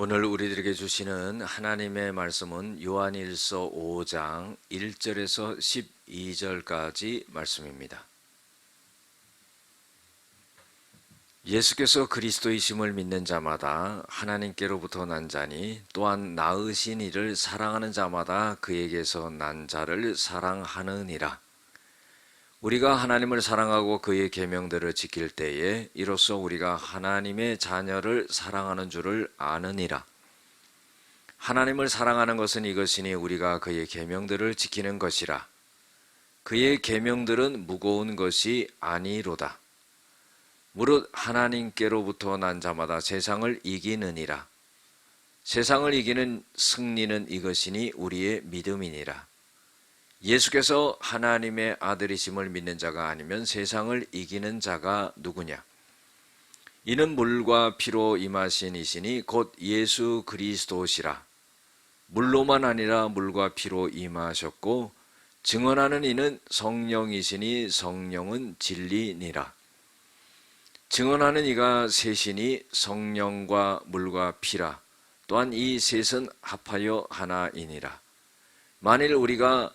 오늘 우리들에게 주시는 하나님의 말씀은 요한일서 5장 1절에서 12절까지 말씀입니다. 예수께서 그리스도이심을 믿는 자마다 하나님께로부터 난 자니 또한 낳으신 이를 사랑하는 자마다 그에게서 난 자를 사랑하느니라. 우리가 하나님을 사랑하고 그의 계명들을 지킬 때에 이로써 우리가 하나님의 자녀를 사랑하는 줄을 아느니라. 하나님을 사랑하는 것은 이것이니 우리가 그의 계명들을 지키는 것이라. 그의 계명들은 무거운 것이 아니로다. 무릇 하나님께로부터 난 자마다 세상을 이기느니라. 세상을 이기는 승리는 이것이니 우리의 믿음이니라. 예수께서 하나님의 아들이심을 믿는 자가 아니면 세상을 이기는 자가 누구냐? 이는 물과 피로 임하신 이시니 곧 예수 그리스도시라. 물로만 아니라 물과 피로 임하셨고 증언하는 이는 성령이시니 성령은 진리니라. 증언하는 이가 셋이니 성령과 물과 피라. 또한 이 셋은 합하여 하나이니라. 만일 우리가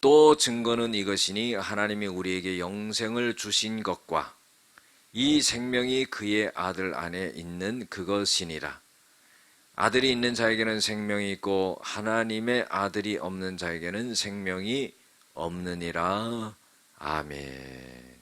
또 증거는 이것이니 하나님이 우리에게 영생을 주신 것과 이 생명이 그의 아들 안에 있는 그것이니라. 아들이 있는 자에게는 생명이 있고 하나님의 아들이 없는 자에게는 생명이 없느니라. 아멘.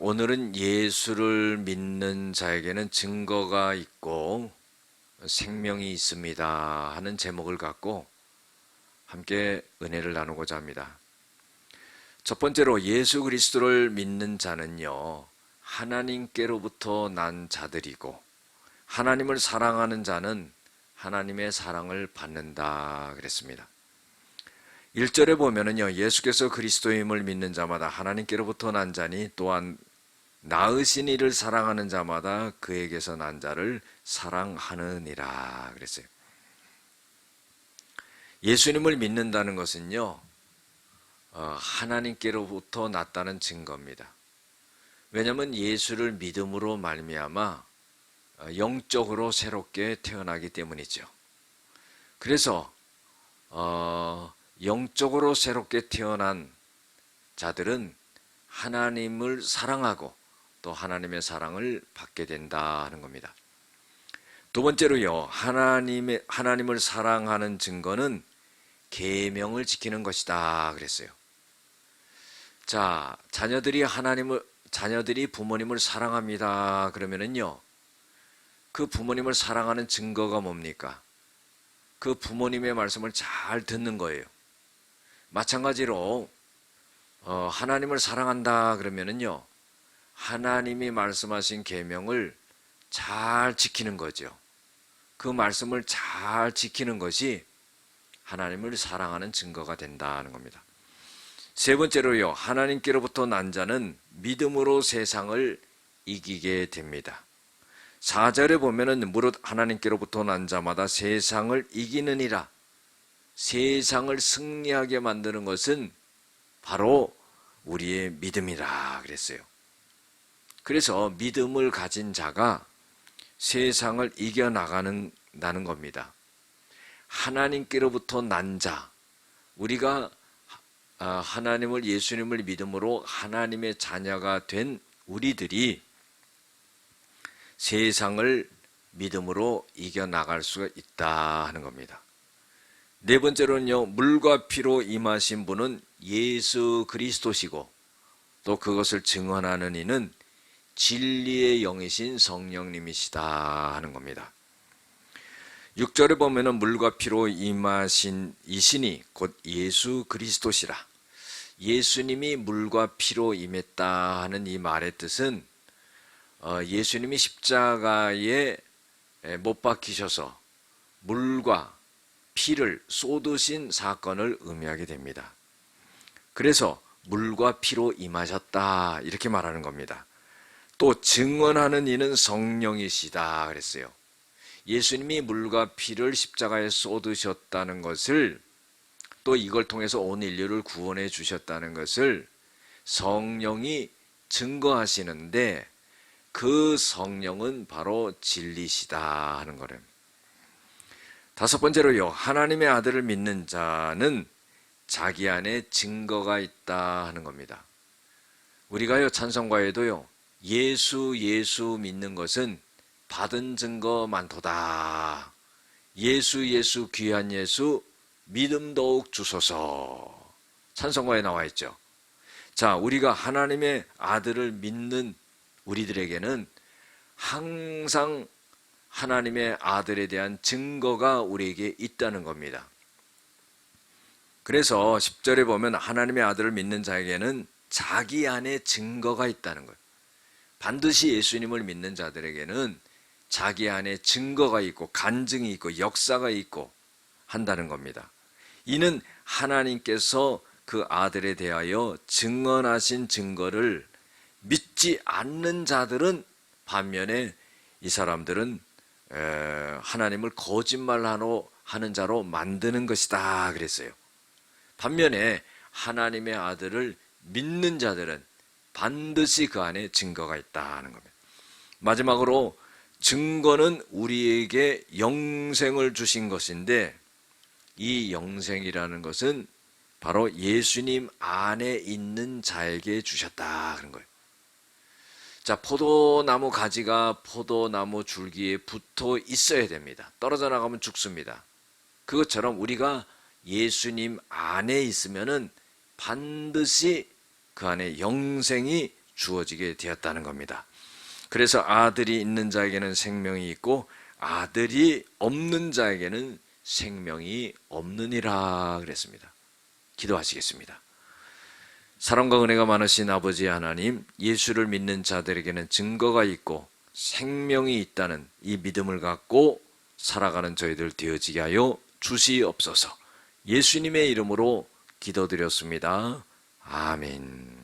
오늘은 예수를 믿는 자에게는 증거가 있고 생명이 있습니다 하는 제목을 갖고 함께 은혜를 나누고자 합니다. 첫 번째로 예수 그리스도를 믿는 자는요, 하나님께로부터 난 자들이고, 하나님을 사랑하는 자는 하나님의 사랑을 받는다 그랬습니다. 1절에 보면은요, 예수께서 그리스도임을 믿는 자마다 하나님께로부터 난 자니 또한 낳으신 이를 사랑하는 자마다 그에게서 난 자를 사랑하느니라 그랬어요. 예수님을 믿는다는 것은요, 어, 하나님께로부터 났다는 증거입니다. 왜냐하면 예수를 믿음으로 말미암아 어, 영적으로 새롭게 태어나기 때문이죠. 그래서 어, 영적으로 새롭게 태어난 자들은 하나님을 사랑하고 또 하나님의 사랑을 받게 된다 하는 겁니다. 두 번째로요. 하나님의 하나님을 사랑하는 증거는 계명을 지키는 것이다 그랬어요. 자, 자녀들이 하나님을 자녀들이 부모님을 사랑합니다. 그러면은요. 그 부모님을 사랑하는 증거가 뭡니까? 그 부모님의 말씀을 잘 듣는 거예요. 마찬가지로 어, 하나님을 사랑한다 그러면은요 하나님이 말씀하신 계명을 잘 지키는 거죠. 그 말씀을 잘 지키는 것이 하나님을 사랑하는 증거가 된다는 겁니다. 세 번째로요 하나님께로부터 난 자는 믿음으로 세상을 이기게 됩니다. 4절에 보면은 무릇 하나님께로부터 난 자마다 세상을 이기느니라 세상을 승리하게 만드는 것은 바로 우리의 믿음이라 그랬어요. 그래서 믿음을 가진 자가 세상을 이겨나가는 나는 겁니다. 하나님께로부터 난 자, 우리가 아, 하나님을 예수님을 믿음으로 하나님의 자녀가 된 우리들이 세상을 믿음으로 이겨나갈 수가 있다 하는 겁니다. 네 번째로는요, 물과 피로 임하신 분은 예수 그리스도시고 또 그것을 증언하는 이는 진리의 영이신 성령님이시다 하는 겁니다. 6절에 보면은 물과 피로 임하신 이신이 곧 예수 그리스도시라. 예수님이 물과 피로 임했다 하는 이 말의 뜻은 어, 예수님이 십자가에 에, 못 박히셔서 물과 피를 쏟으신 사건을 의미하게 됩니다. 그래서 물과 피로 임하셨다 이렇게 말하는 겁니다. 또 증언하는 이는 성령이시다 그랬어요. 예수님이 물과 피를 십자가에 쏟으셨다는 것을 또 이걸 통해서 온 인류를 구원해 주셨다는 것을 성령이 증거하시는데 그 성령은 바로 진리시다 하는 거래요. 다섯 번째로요. 하나님의 아들을 믿는 자는 자기 안에 증거가 있다 하는 겁니다. 우리가요 찬송가에도요. 예수 예수 믿는 것은 받은 증거 많도다. 예수 예수 귀한 예수 믿음 더욱 주소서. 찬송가에 나와 있죠. 자, 우리가 하나님의 아들을 믿는 우리들에게는 항상 하나님의 아들에 대한 증거가 우리에게 있다는 겁니다. 그래서 10절에 보면 하나님의 아들을 믿는 자에게는 자기 안에 증거가 있다는 거예요. 반드시 예수님을 믿는 자들에게는 자기 안에 증거가 있고 간증이 있고 역사가 있고 한다는 겁니다. 이는 하나님께서 그 아들에 대하여 증언하신 증거를 믿지 않는 자들은 반면에 이 사람들은 하나님을 거짓말하러 하는 자로 만드는 것이다 그랬어요. 반면에 하나님의 아들을 믿는 자들은 반드시 그 안에 증거가 있다는 겁니다. 마지막으로 증거는 우리에게 영생을 주신 것인데 이 영생이라는 것은 바로 예수님 안에 있는 자에게 주셨다 그런 거예요. 자, 포도나무 가지가 포도나무 줄기에 붙어 있어야 됩니다. 떨어져 나가면 죽습니다. 그것처럼 우리가 예수님 안에 있으면은 반드시 그 안에 영생이 주어지게 되었다는 겁니다. 그래서 아들이 있는 자에게는 생명이 있고 아들이 없는 자에게는 생명이 없느니라 그랬습니다. 기도하시겠습니다. 사랑과 은혜가 많으신 아버지 하나님, 예수를 믿는 자들에게는 증거가 있고 생명이 있다는 이 믿음을 갖고 살아가는 저희들 되어지게 하여 주시옵소서. 예수님의 이름으로 기도드렸습니다. 아멘.